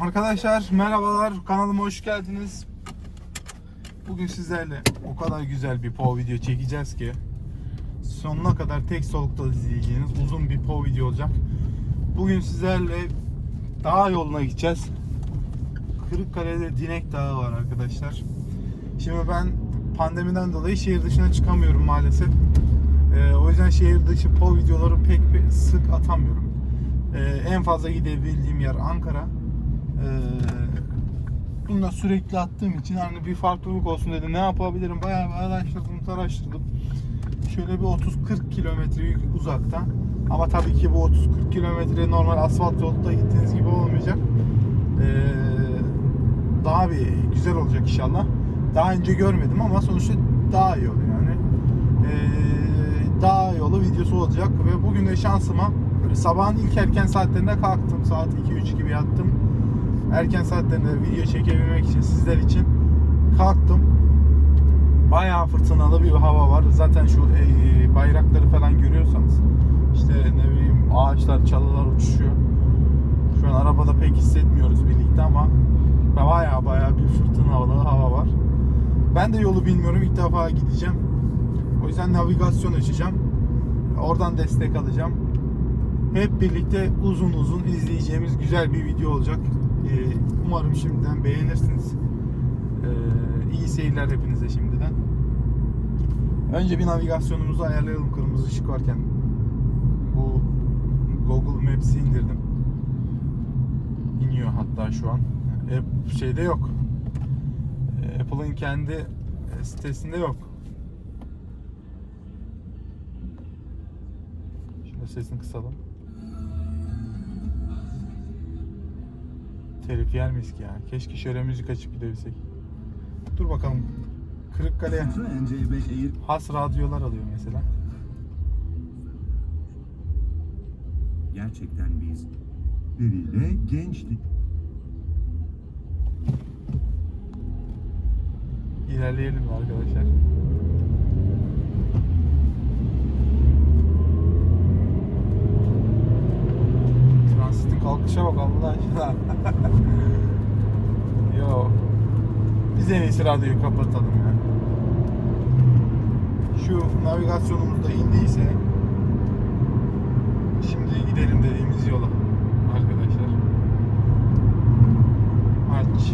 Arkadaşlar merhabalar kanalıma hoş geldiniz. Bugün sizlerle o kadar güzel bir POV video çekeceğiz ki sonuna kadar tek solukta izleyeceğiniz uzun bir POV video olacak. Bugün sizlerle dağ yoluna gideceğiz. Kırıkkale'de Dinek Dağı var arkadaşlar. Şimdi ben pandemiden dolayı şehir dışına çıkamıyorum maalesef. Ee, o yüzden şehir dışı POV videoları pek sık atamıyorum. Ee, en fazla gidebildiğim yer Ankara. Ee, bunu da sürekli attığım için hani bir farklılık olsun dedim. Ne yapabilirim? Bayağı bir araştırdım, araştırdım. Şöyle bir 30-40 kilometre uzakta. Ama tabii ki bu 30-40 kilometre normal asfalt yolda gittiğiniz gibi olmayacak. Ee, daha bir güzel olacak inşallah. Daha önce görmedim ama sonuçta daha iyi oluyor yani. Ee, dağ yolu videosu olacak ve bugün de şansıma sabahın ilk erken saatlerinde kalktım. Saat 2-3 gibi yattım. Erken saatlerinde video çekebilmek için sizler için kalktım. Bayağı fırtınalı bir hava var. Zaten şu e, bayrakları falan görüyorsanız işte ne bileyim ağaçlar, çalılar uçuşuyor. Şu an arabada pek hissetmiyoruz birlikte ama bayağı bayağı bir fırtınalı hava var. Ben de yolu bilmiyorum. ilk defa gideceğim. O yüzden navigasyon açacağım. Oradan destek alacağım. Hep birlikte uzun uzun izleyeceğimiz güzel bir video olacak. Ee, umarım şimdiden beğenirsiniz. Ee, iyi seyirler hepinize şimdiden. Önce bir navigasyonumuzu ayarlayalım kırmızı ışık varken. Bu Google Maps'i indirdim. İniyor hatta şu an. App şeyde yok. Ee, Apple'ın kendi e, sitesinde yok. Şöyle sesini kısalım. Telif yer miyiz ki ya? Keşke şöyle müzik açıp gidebilsek. Dur bakalım. Kırıkkale'ye Citroen C5 Air has radyolar alıyor mesela. gerçekten biz biriyle gençtik. İlerleyelim mi arkadaşlar? Kalkışa bak Allah aşkına. Yo. Biz en iyisi radyoyu kapatalım ya. Şu navigasyonumuz da indiyse şimdi gidelim dediğimiz yola arkadaşlar. Aç.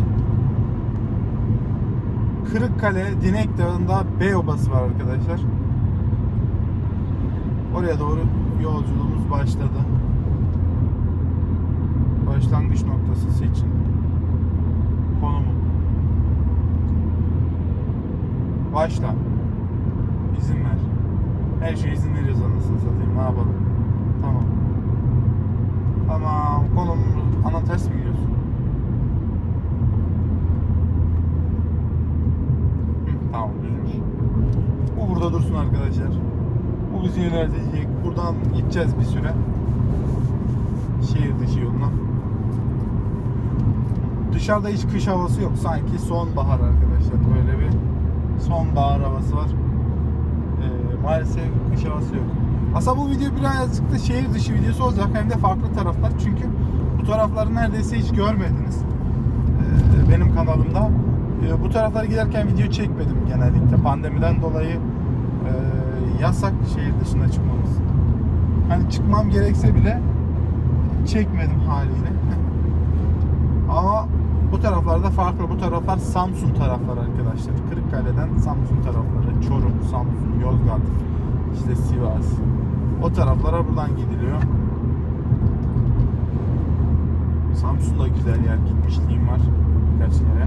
Kırıkkale Dinek Dağı'nda B obası var arkadaşlar. Oraya doğru yolculuğumuz başladı. Başlangıç noktası seçin. Konumu. Başla. İzin ver. Her şeye izin veriyoruz anasını satayım. Ne yapalım? Tamam. Tamam. Konumumuz ana ters mi gidiyorsun? Tamam düzmüş. Bu burada dursun arkadaşlar. Bu bizi yöneltecek. Buradan gideceğiz bir süre. Şehir dışı yoluna. Dışarıda hiç kış havası yok. Sanki sonbahar arkadaşlar. Böyle bir sonbahar havası var. Ee, maalesef kış havası yok. Aslında bu video birazcık da şehir dışı videosu olacak. Hem de farklı taraflar. Çünkü bu tarafları neredeyse hiç görmediniz. Ee, benim kanalımda. Ee, bu taraflara giderken video çekmedim genellikle. Pandemiden dolayı e, yasak şehir dışına çıkmamız. Hani çıkmam gerekse bile çekmedim haliyle. Ama bu taraflarda farklı. Bu taraflar Samsun tarafları arkadaşlar. Kırıkkale'den Samsun tarafları. Çorum, Samsun, Yozgat, işte Sivas. O taraflara buradan gidiliyor. Samsun da güzel yer. Gitmişliğim var birkaç yere.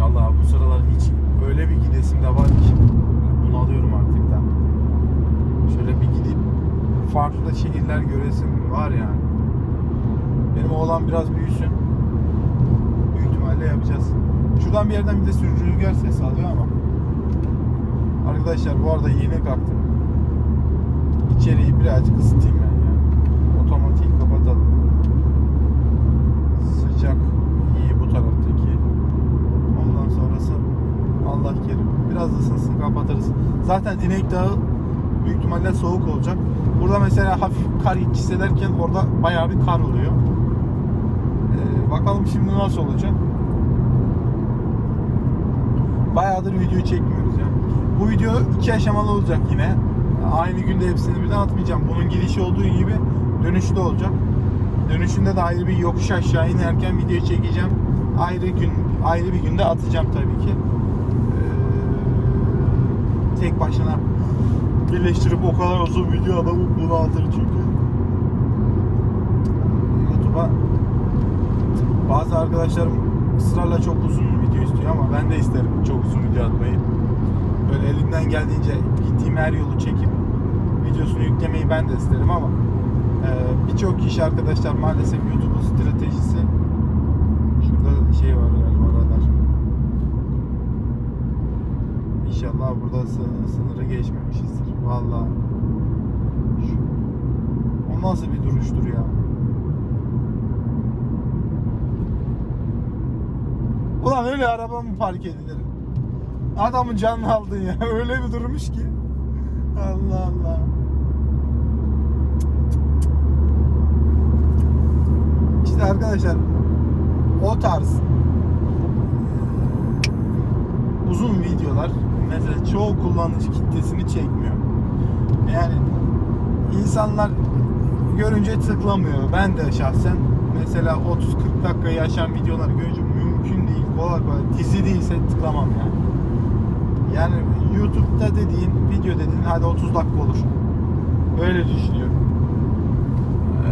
Vallahi bu sıralar hiç öyle bir gidesim de var ki bunalıyorum artık da. Şöyle bir gidip farklı şehirler göresim var yani. Benim oğlan biraz büyüsün. Büyük ihtimalle yapacağız. Şuradan bir yerden bir de sürücü sesi alıyor ama. Arkadaşlar bu arada yeni kalktım. İçeriği birazcık ısıtayım ben ya. Otomatik kapatalım. Sıcak iyi bu taraftaki. Ondan sonrası Allah kerim. Biraz ısınsın kapatırız. Zaten Dinek Dağı büyük ihtimalle soğuk olacak. Burada mesela hafif kar hissederken orada bayağı bir kar oluyor. Bakalım şimdi nasıl olacak. Bayağıdır video çekmiyoruz ya. Bu video iki aşamalı olacak yine. Aynı günde hepsini bir de atmayacağım. Bunun girişi olduğu gibi dönüşü de olacak. Dönüşünde de ayrı bir yokuş aşağı inerken video çekeceğim. Ayrı gün ayrı bir günde atacağım tabii ki. Ee, tek başına birleştirip o kadar uzun video adamı bunaltır çünkü. YouTube'a bazı arkadaşlarım ısrarla çok uzun video istiyor ama ben de isterim çok uzun video atmayı. Böyle elimden geldiğince gittiğim her yolu çekip videosunu yüklemeyi ben de isterim ama e, birçok kişi arkadaşlar maalesef YouTube'un stratejisi şurada şey var galiba radar. İnşallah burada sı- sınırı geçmemişizdir. Vallahi. Şu, o nasıl bir duruştur ya? Ulan öyle araba mı park edilir? Adamın canını aldın ya. Öyle bir durmuş ki. Allah Allah. İşte arkadaşlar o tarz uzun videolar mesela çoğu kullanıcı kitlesini çekmiyor. Yani insanlar görünce tıklamıyor. Ben de şahsen mesela 30-40 dakikayı aşan videolar görünce mümkün değil. Kolay kolay dizi değilse tıklamam yani. Yani YouTube'da dediğin, video dediğin hadi 30 dakika olur. Öyle düşünüyorum.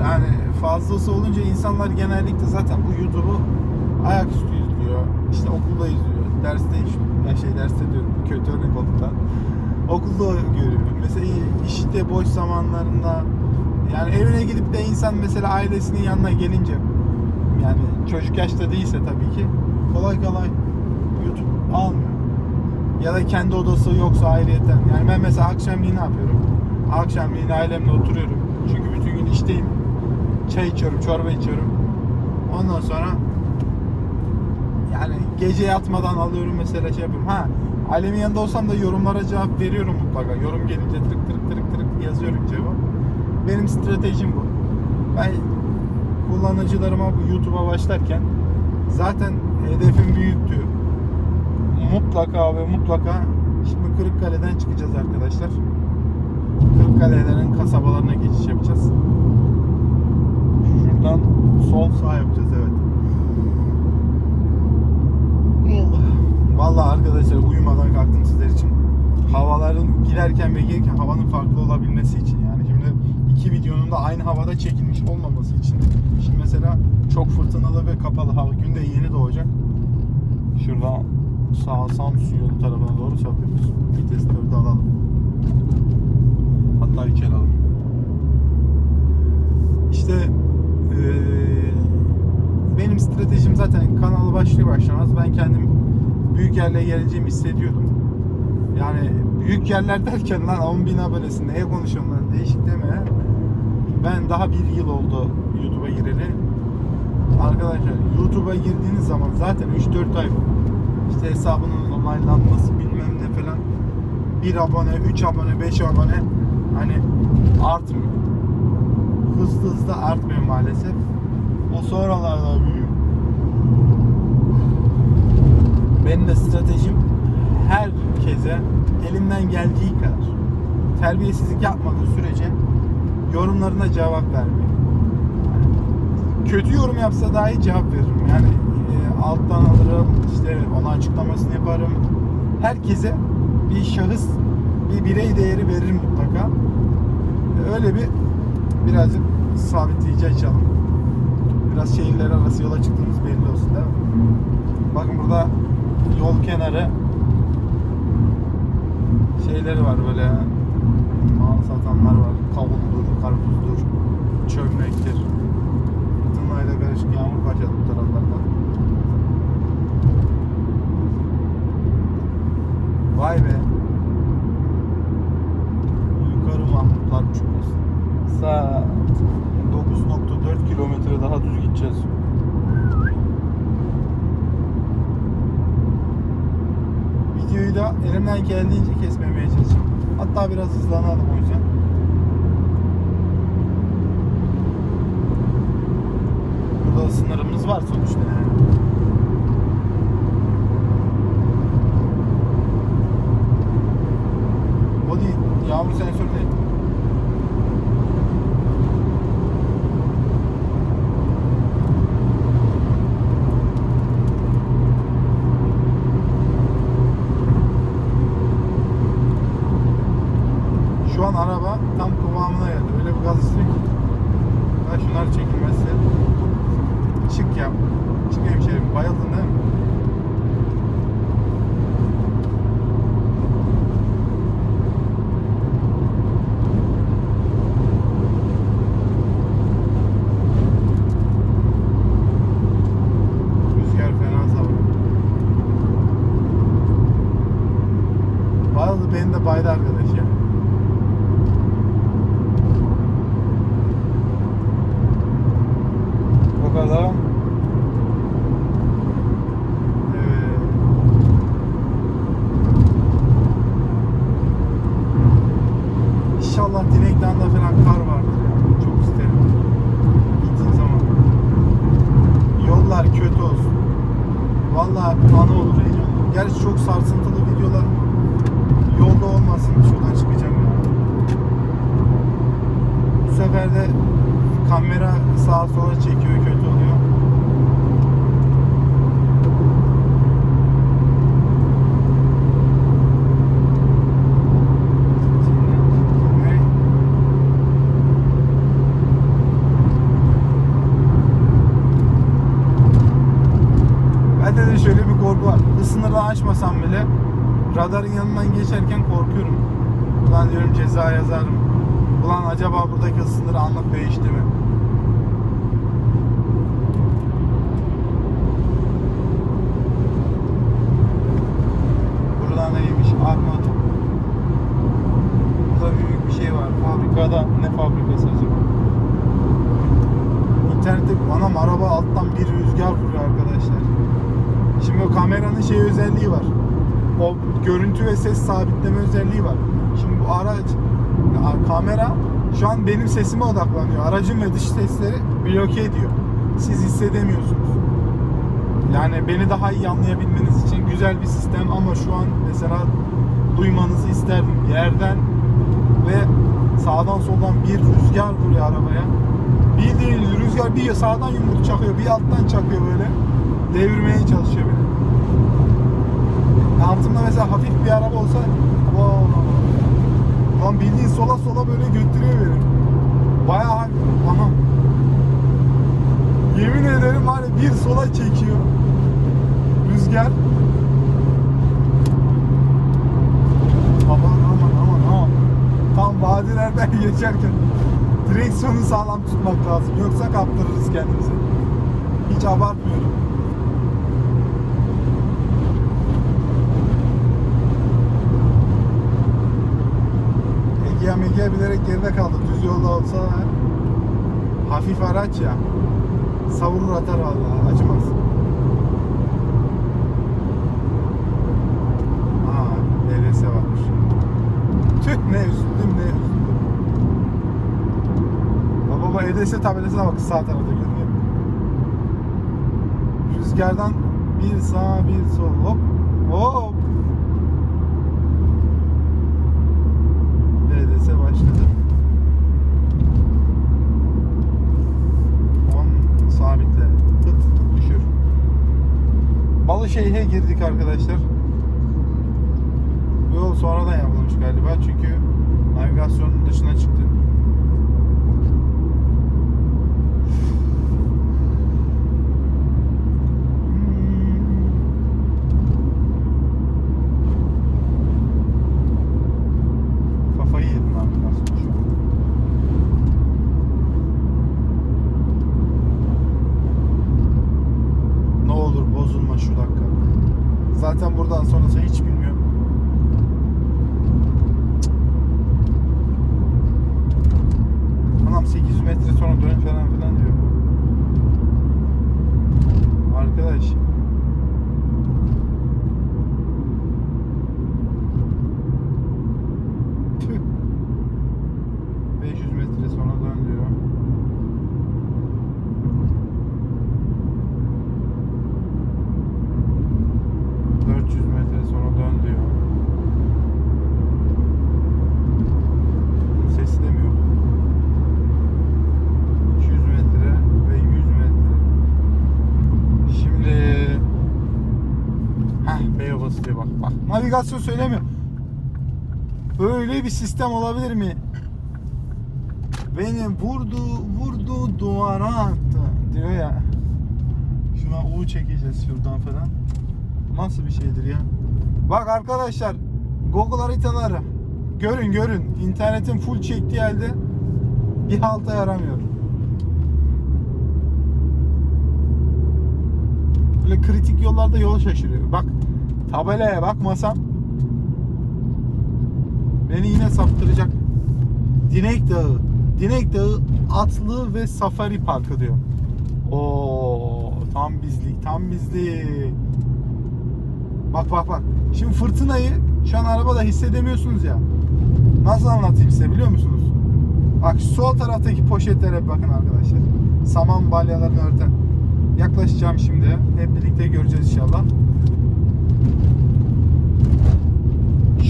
Yani fazlası olunca insanlar genellikle zaten bu YouTube'u ayaküstü izliyor. İşte okulda izliyor. Derste ya şey derste diyorum. Kötü örnek oldu da. Okulda görüyor. Mesela işte boş zamanlarında yani evine gidip de insan mesela ailesinin yanına gelince yani çocuk yaşta değilse tabii ki kolay kolay YouTube almıyor. Ya da kendi odası yoksa ayrıyeten. Yani ben mesela akşamleyin ne yapıyorum? Akşamleyin ailemle oturuyorum. Çünkü bütün gün işteyim. Çay içiyorum, çorba içiyorum. Ondan sonra yani gece yatmadan alıyorum mesela şey yapıyorum. Ha ailemin yanında olsam da yorumlara cevap veriyorum mutlaka. Yorum gelince tırık tırık tırık tırık yazıyorum cevap. Benim stratejim bu. Ben kullanıcılarıma bu YouTube'a başlarken zaten hedefim büyüktü. Mutlaka ve mutlaka şimdi Kırıkkale'den çıkacağız arkadaşlar. Kırıkkale'lerin kasabalarına geçiş yapacağız. Şuradan sol sağ yapacağız evet. Vallahi arkadaşlar uyumadan kalktım sizler için. Havaların girerken ve gelirken havanın farklı olabilmesi için iki videonun da aynı havada çekilmiş olmaması için. Şimdi mesela çok fırtınalı ve kapalı hava gün de yeni doğacak. Şuradan sağ Samsun yolu tarafına doğru sapıyoruz. Vites 4'ü alalım. Hatta 3 el alalım. İşte eee, benim stratejim zaten kanalı başlıyor başlamaz ben kendim büyük yerlere geleceğimi hissediyordum. Yani büyük yerler derken lan 10 bin abonesin neye konuşuyorum lan değişik deme. Ben daha bir yıl oldu YouTube'a gireli. Arkadaşlar YouTube'a girdiğiniz zaman zaten 3-4 ay işte hesabının onaylanması bilmem ne falan 1 abone, 3 abone, 5 abone hani artmıyor. Hızlı hızlı artmıyor maalesef. O sonralarda büyüyor. Benim de stratejim herkese elimden geldiği kadar terbiyesizlik yapmadığı sürece yorumlarına cevap vermek. Kötü yorum yapsa dahi cevap veririm. Yani e, alttan alırım, işte ona açıklamasını yaparım. Herkese bir şahıs, bir birey değeri veririm mutlaka. E, Öyle bir birazcık sabitleyici açalım. Biraz şehirler arası yola çıktığımız belli olsun değil mi? Bakın burada yol kenarı şeyleri var böyle mal satanlar var. Kavundur, karpuzdur, çömlektir. Fırtınayla karışık yağmur başladı bu taraflarda. Vay be. Yukarı Mahmutlar Çukurası. Saat 9.4 kilometre daha düz gideceğiz. Videoyu da elimden geldiğince kesmemeye çalışacağım. Hatta biraz hızlanalım o yüzden. Burada sınırımız var sonuçta yani. O değil. Yağmur sensörü. Ulan diyorum ceza yazarım. Ulan acaba buradaki ısınır anlık değişti mi? Burada neymiş? Armada. Burada büyük bir şey var. Fabrikada ne fabrikası acaba? İnternette anam araba alttan bir rüzgar vuruyor arkadaşlar. Şimdi o kameranın şey özelliği var. O görüntü ve ses sabitleme özelliği var. Şimdi bu araç kamera şu an benim sesime odaklanıyor. Aracın ve dış sesleri bloke ediyor. Siz hissedemiyorsunuz. Yani beni daha iyi anlayabilmeniz için güzel bir sistem ama şu an mesela duymanızı isterdim. Yerden ve sağdan soldan bir rüzgar vuruyor arabaya. Bildiğin rüzgar bir sağdan yumruk çakıyor, bir alttan çakıyor böyle. Devirmeye çalışıyor beni. Altımda mesela hafif bir araba olsa wow. Lan bildiğin sola sola böyle götürüyor beni. Bayağı aha. Yemin ederim ya bir sola çekiyor. Rüzgar. Aman aman aman aman. Tam vadilerden geçerken direksiyonu sağlam tutmak lazım. Yoksa kaptırırız kendimizi. Hiç abartmıyorum. Megea bilerek geride kaldı. Düz yolda olsa hafif araç ya. Savurur atar vallahi acımaz. Aha DLS varmış. Tüh ne üzüldüm ne üzüldüm. Baba baba EDS tabelasına bak sağ tarafta görünüyor. Rüzgardan bir sağ bir sol hop hop. Balışehir'e girdik arkadaşlar. Bu yol sonradan yapılmış galiba çünkü navigasyonun dışına çıktı. Kafayı yedim navigasyon şu an. Ne olur bozulma şu dakika. Zaten buradan sonrası hiç bilmiyorum. Navigasyon söylemiyor. Böyle bir sistem olabilir mi? Beni vurdu, vurdu, duvara attı diyor ya. Şuna U çekeceğiz şuradan falan. Nasıl bir şeydir ya? Bak arkadaşlar, Google haritaları. Görün görün. İnternetin full çektiği halde bir halta yaramıyor. Böyle kritik yollarda yol şaşırıyor. Bak tabelaya bakmasam beni yine saptıracak. Dinek Dağı. Dinek Dağı Atlı ve Safari Parkı diyor. Oo tam bizlik, tam bizlik. Bak bak bak. Şimdi fırtınayı şu an arabada hissedemiyorsunuz ya. Nasıl anlatayım size biliyor musunuz? Bak sol taraftaki poşetlere bakın arkadaşlar. Saman balyalarını örten. Yaklaşacağım şimdi. Hep birlikte göreceğiz inşallah.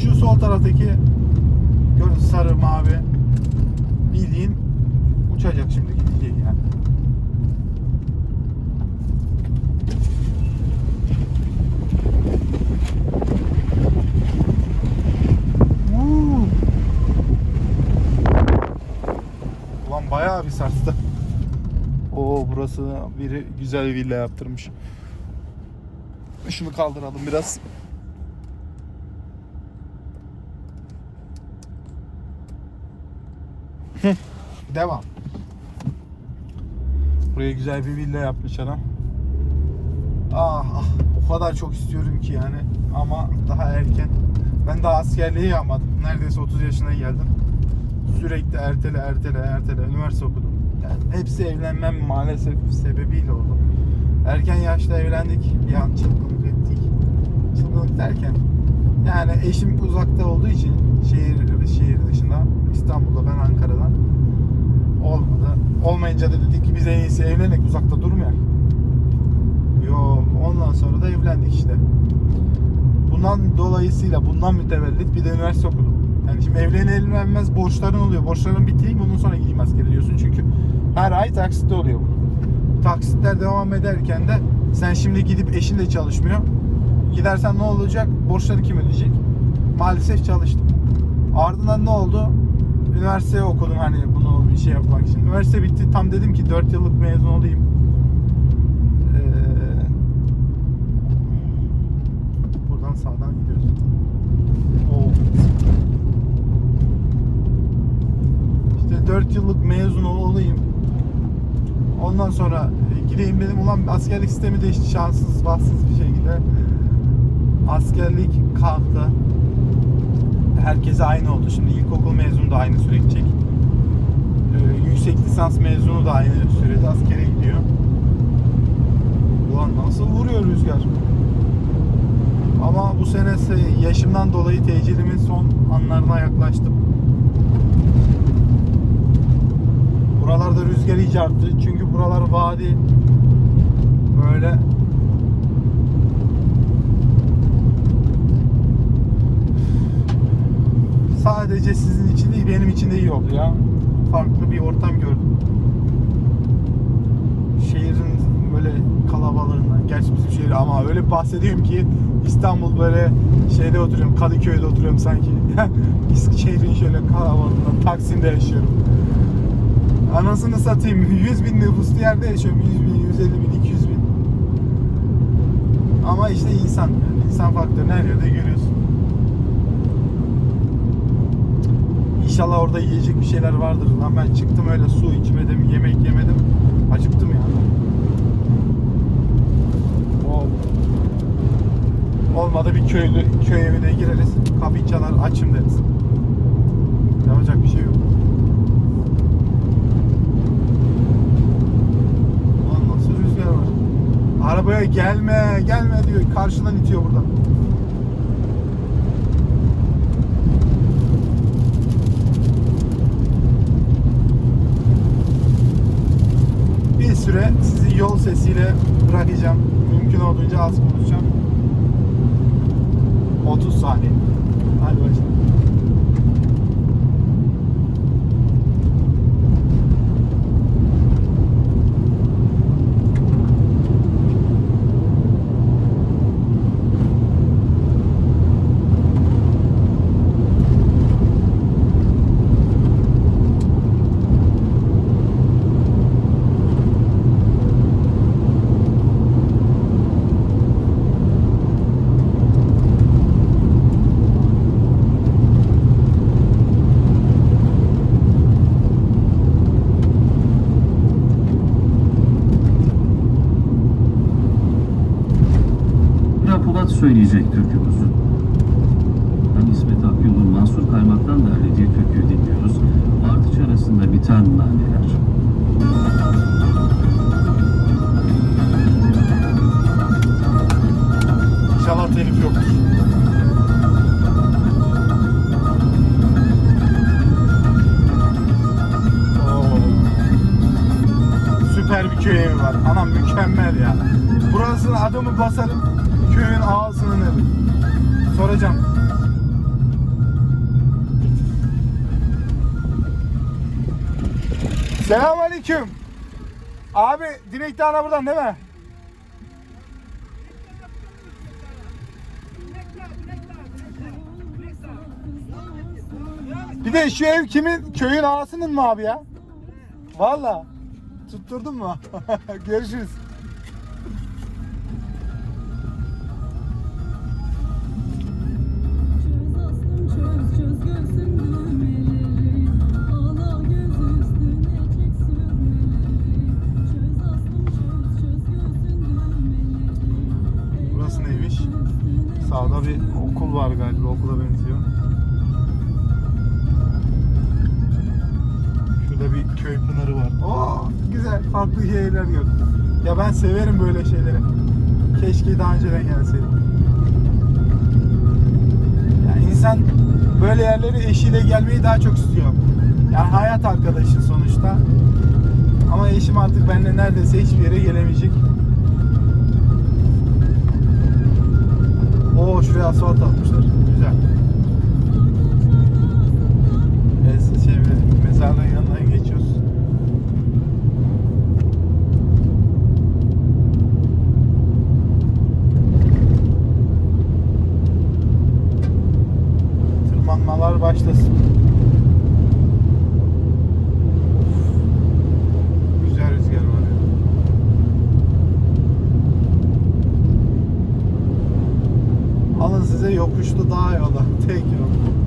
Şu sol taraftaki gördüğünüz sarı mavi bildiğin uçacak şimdi gidecek yani. Ulan bayağı bir sarstı. Oo burası biri güzel villa yaptırmış. Şunu kaldıralım biraz. Devam. Buraya güzel bir villa yapmış adam. Ah, ah o kadar çok istiyorum ki yani ama daha erken. Ben daha askerliği yapmadım. Neredeyse 30 yaşına geldim. Sürekli ertele ertele ertele üniversite okudum. Yani hepsi evlenmem maalesef sebebiyle oldu. Erken yaşta evlendik. Bir an çılgınlık Çılgınlık derken yani eşim uzakta olduğu için şehir şehir dışında İstanbul'da ben Ankara'da olmadı. Olmayınca da dedik ki biz en iyisi evlenek uzakta durmayak. Yo ondan sonra da evlendik işte. Bundan dolayısıyla bundan mütevellit bir de üniversite okudum. Yani şimdi evlenir evlenmez borçların oluyor. Borçların bitireyim ondan sonra gideyim askere diyorsun çünkü her ay taksitte oluyor. Taksitler devam ederken de sen şimdi gidip eşin de çalışmıyor. Gidersen ne olacak? Borçları kim ödeyecek? Maalesef çalıştım. Ardından ne oldu? Üniversite okudum hani bunu bir şey yapmak için. Üniversite bitti. Tam dedim ki 4 yıllık mezun olayım. Ee, buradan sağdan gidiyoruz. Oo. İşte 4 yıllık mezun olayım. Ondan sonra e, gideyim dedim ulan askerlik sistemi değişti şanssız bahtsız bir şekilde. Askerlik kalktı. Herkese aynı oldu. Şimdi ilkokul mezunu da aynı süre gidecek. Ee, yüksek lisans mezunu da aynı sürede askere gidiyor. Ulan nasıl vuruyor rüzgar? Ama bu sene se- yaşımdan dolayı tecilimin son anlarına yaklaştım. Buralarda rüzgar iyice arttı. Çünkü buralar vadi. Böyle sadece sizin için değil benim için de iyi oldu ya. Farklı bir ortam gördüm. Şehrin böyle kalabalığından. Gerçi bizim şehir ama öyle bahsediyorum ki İstanbul böyle şeyde oturuyorum. Kadıköy'de oturuyorum sanki. Şehrin şöyle kalabalığından. Taksim'de yaşıyorum. Anasını satayım. 100 bin nüfuslu yerde yaşıyorum. 100 bin, 150 bin, 200 bin. Ama işte insan. Yani insan faktörünü her yerde görüyorsun. İnşallah orada yiyecek bir şeyler vardır. Lan ben çıktım öyle su içmedim, yemek yemedim. Acıktım ya. O olmadı bir köylü köy evine gireriz. Kapıyı çalar açım deriz. Yapacak bir şey yok. Lan nasıl rüzgar var? Arabaya gelme, gelme diyor. Karşıdan itiyor buradan. Bir süre sizi yol sesiyle bırakacağım. Mümkün olduğunca az konuşacağım. 30 saniye. Hadi başlayalım. Mükemmel ya. Burasının adımı basarım. Köyün ağzını ne Soracağım. Selamünaleyküm. Abi Dilek Dağı'na buradan değil mi? Bir de şu ev kimin? Köyün ağasının mı abi ya? Valla. Tutturdun mu? Görüşürüz. Burası neymiş? Sağda bir okul var galiba. Okula benziyor. Şurada bir köy pınarı var. Oo, güzel. Farklı şeyler gördüm. Ya ben severim böyle şeyleri. Keşke daha önceden gelseydim. İnsan böyle yerlere eşiyle gelmeyi daha çok istiyor. Yani hayat arkadaşı sonuçta. Ama eşim artık benimle neredeyse hiçbir yere gelemeyecek. Oo şuraya asfalt atmışlar. Güzel. Evet, şey, mezarlığın yanından geçiyoruz. Tırmanmalar başlasın. Of. Güzel rüzgar var ya. Alın size yokuşlu dağ yolu. Tek yol.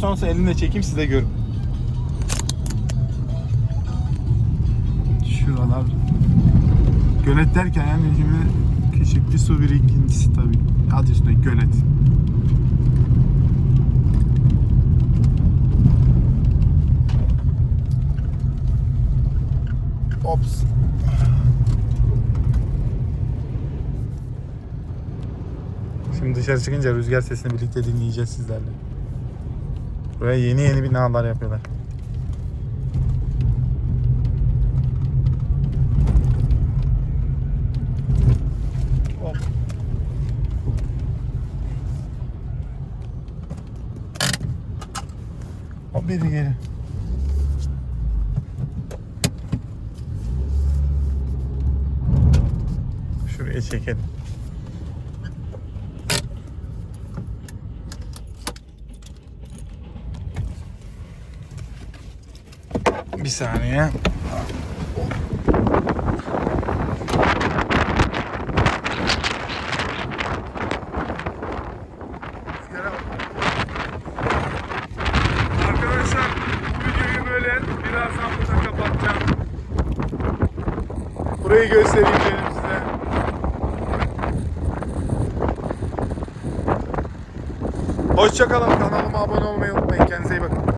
Sonrası elimle çekeyim size görün. Şuralar Gölet derken yani şimdi küçük bir su birikintisi tabii. Adı üstünde gölet. Ops. Şimdi dışarı çıkınca rüzgar sesini birlikte dinleyeceğiz sizlerle. Buraya yeni yeni binalar yapıyorlar. Hop. Biri geri. Şuraya çekelim. Bir saniye. Burayı göstereyim dedim size. Hoşçakalın